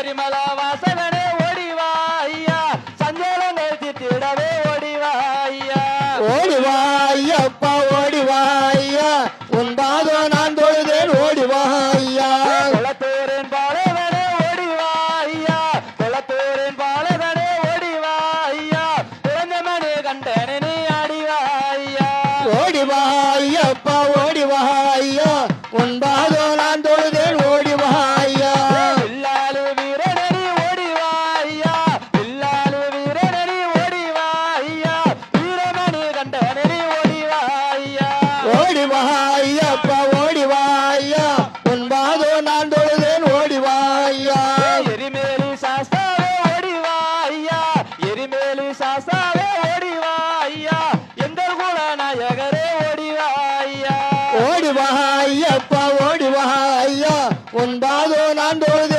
சபரிமலா வாசகனே ஓடிவாய்யா சஞ்சலம் நிறுத்திடவே ஓடிவாய்யா ஓடிவாயப்பா ஓடிவாய்யா உன் பாதோ நான் தொழுதேன் ஓடிவாய்யா குளத்தூரின் பாலவனே ஓடிவாய்யா குளத்தூரின் பாலவனே ஓடிவாய்யா குழந்தை மணி கண்டனே நீ அடிவாய்யா ஓடிவாயப்பா ராசாவே ஓடிவா ஐயா. எங்கள் குல நாயகரே ஓடிவா ஐயா. ஓடிவா ஐயப்பா ஓடிவா ஐயா. உன் பாதோ நான் தொழுது